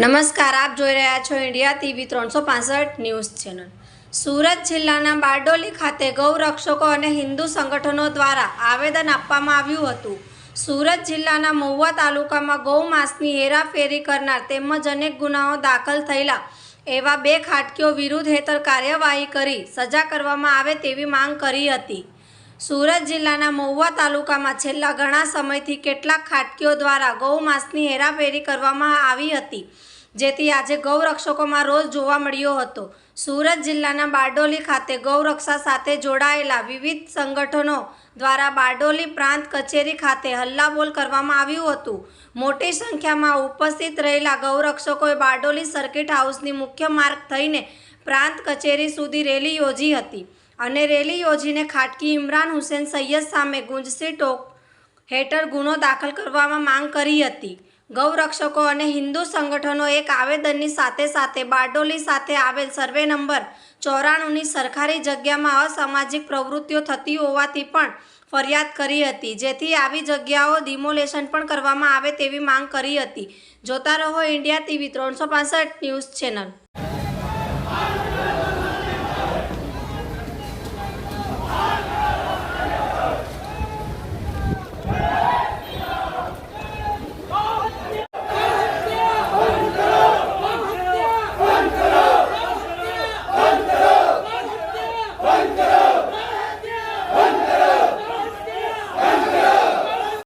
નમસ્કાર, આપ જોઈ રહ્યા છો ઇન્ડિયા ટીવી ત્રણસો ન્યૂઝ ચેનલ. સુરત જિલ્લાના બારડોલી ખાતે ગૌરક્ષકો અને હિન્દુ સંગઠનો દ્વારા આવેદન આપવામાં આવ્યું હતું. સુરત જિલ્લાના મહુવા તાલુકામાં ગૌ માસની હેરાફેરી કરનાર તેમજ અનેક ગુનાઓ દાખલ થયેલા એવા બે ખાટકીઓ વિરુદ્ધ હેતર કાર્યવાહી કરી સજા કરવામાં આવે તેવી માંગ કરી હતી. સુરત જિલ્લાના મહુવા તાલુકામાં છેલ્લા ઘણા સમયથી કેટલાક ખાટકીઓ દ્વારા ગૌ માસની હેરાફેરી કરવામાં આવી હતી, જેથી આજે ગૌરક્ષકોમાં રોજ જોવા મળ્યો હતો. સુરત જિલ્લાના બારડોલી ખાતે ગૌરક્ષા સાથે જોડાયેલા વિવિધ સંગઠનો દ્વારા બારડોલી પ્રાંત કચેરી ખાતે હલ્લાબોલ કરવામાં આવ્યું હતું. મોટી સંખ્યામાં ઉપસ્થિત રહેલા ગૌરક્ષકોએ બારડોલી સર્કિટ હાઉસની મુખ્ય માર્ગ થઈને પ્રાંત કચેરી સુધી રેલી યોજી હતી. અને રેલી યોજીને ખાટકી ઇમરાન હુસેન સૈયદ સામે ગુંજસી ટોક હેઠળ ગુનો દાખલ કરવામાં માંગ કરી હતી. ગૌરક્ષકો અને હિન્દુ સંગઠનો એક આવેદનની સાથે સાથે બારડોલી સાથે આવેલ સર્વે નંબર ચોરાણુંની સરકારી જગ્યામાં અસામાજિક પ્રવૃત્તિઓ થતી હોવાથી પણ ફરિયાદ કરી હતી. જેથી આવી જગ્યાઓ ડિમોલેશન પણ કરવામાં આવે તેવી માંગ કરી હતી. જોતા રહો ઇન્ડિયા ટીવી ત્રણસો ન્યૂઝ ચેનલ.